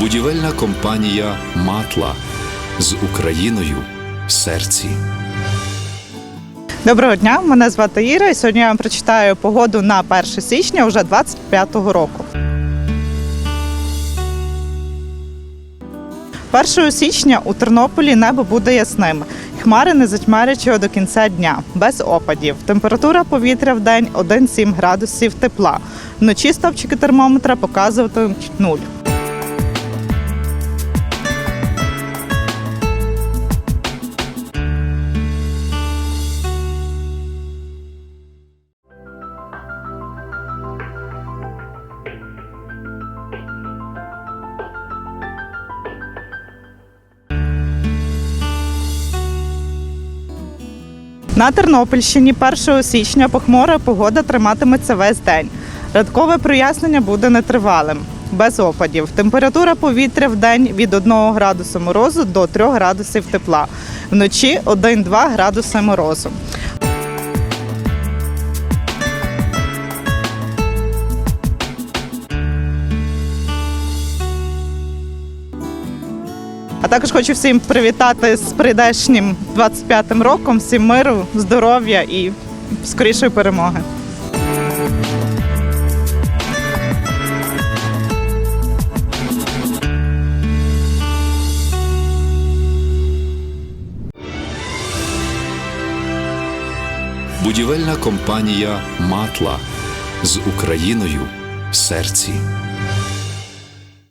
Будівельна компанія Матла з Україною в серці. Доброго дня, мене звати Іра, і сьогодні я вам прочитаю погоду на 1 січня вже 25-го року. 1 січня у Тернополі небо буде ясним. Хмари не затьмарять його до кінця дня, без опадів. Температура повітря в день 1,7 градусів тепла. Вночі стопчики термометра показуватимуть 0. На Тернопільщині 1 січня похмура погода триматиметься весь день. Радкове прояснення буде нетривалим, без опадів. Температура повітря в день від 1 градуса морозу до 3 градусів тепла. Вночі 1-2 градуси морозу. А також хочу всім привітати з прийдешнім 25-м роком, всім миру, здоров'я і скорішої перемоги. Будівельна компанія Матла з Україною в серці.